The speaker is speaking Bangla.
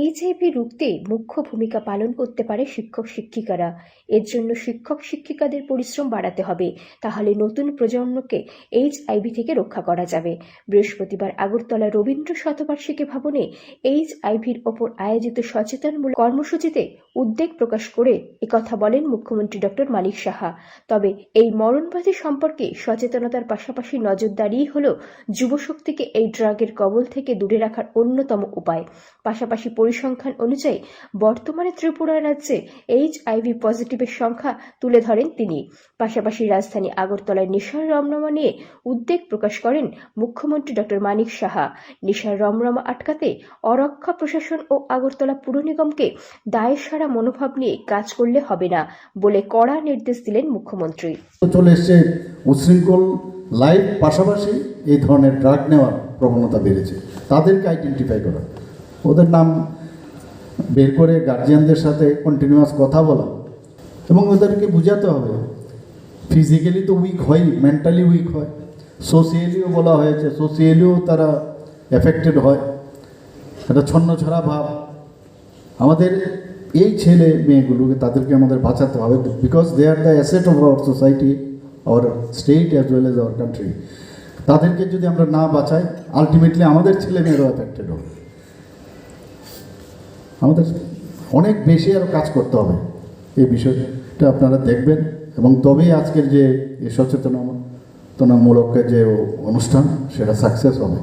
এইচআইভি রুখতে মুখ্য ভূমিকা পালন করতে পারে শিক্ষক শিক্ষিকারা। এর জন্য শিক্ষক শিক্ষিকাদের পরিশ্রম বাড়াতে হবে। তাহলে নতুন প্রজন্মকে এইচআইভি থেকে রক্ষা করা যাবে। বৃহস্পতিবার আগরতলা রবীন্দ্র শতবার্ষিকী ভবনে এইচআইভির ওপর আয়োজিত সচেতনমূলক কর্মসূচিতে উদ্বেগ প্রকাশ করে একথা বলেন মুখ্যমন্ত্রী ডক্টর মানিক সাহা। তবে এই মরণবাদী সম্পর্কে সচেতনতার পাশাপাশি নজরদারিই হল যুবশক্তিকে এই ড্রাগের কবল থেকে দূরে রাখার অন্যতম উপায়। পাশাপাশি পরিসংখ্যান অনুযায়ী বর্তমানে ত্রিপুরা রাজ্যে এইচআইভি পজিটিভের সংখ্যা তুলে ধরেন তিনি। পাশাপাশি রাজধানী আগরতলায় নেশার রমরমা নিয়ে উদ্বেগ প্রকাশ করেন মুখ্যমন্ত্রী ডক্টর মানিক সাহা। নেশার রমরমা আটকাতে অরক্ষা প্রশাসন ও আগরতলা পুর নিগমকে দায়সারা মনোভাব নিয়ে কাজ করলে হবে না বলে কড়া নির্দেশ দিলেন মুখ্যমন্ত্রী। চলে এসছে উচ্ছৃঙ্খল লাইফ পাশাপাশি এই ধরনের ড্রাগ নেওয়ার প্রবণতা বেড়েছে। তাদেরকে আইডেন্টিফাই করা। ওদের নাম বের করে গার্জিয়ানদের সাথে কন্টিনিউয়াস কথা বলা এবং ওদেরকে বোঝাতে হবে। ফিজিক্যালি তো উইক হয় মেন্টালি উইক হয়। সোশিয়ালিও বলা হয়েছে সোশিয়ালিও তারা এফেক্টেড হয়। একটা ছন্ন ছড়া ভাব। আমাদের এই ছেলে মেয়েগুলোকে তাদেরকে আমাদের বাঁচাতে হবে because they are the asset of our society our state as well as our country তাদেরকে যদি আমরা না বাঁচাই আলটিমেটলি আমাদের ছেলে মেয়েরাও এফেক্টেড হবে। আমাদের অনেক বেশি আরও কাজ করতে হবে। এই বিষয়টা আপনারা দেখবেন এবং তবেই আজকের যে সচেতনতনামূলক যে অনুষ্ঠান, সেটা সাকসেস হবে।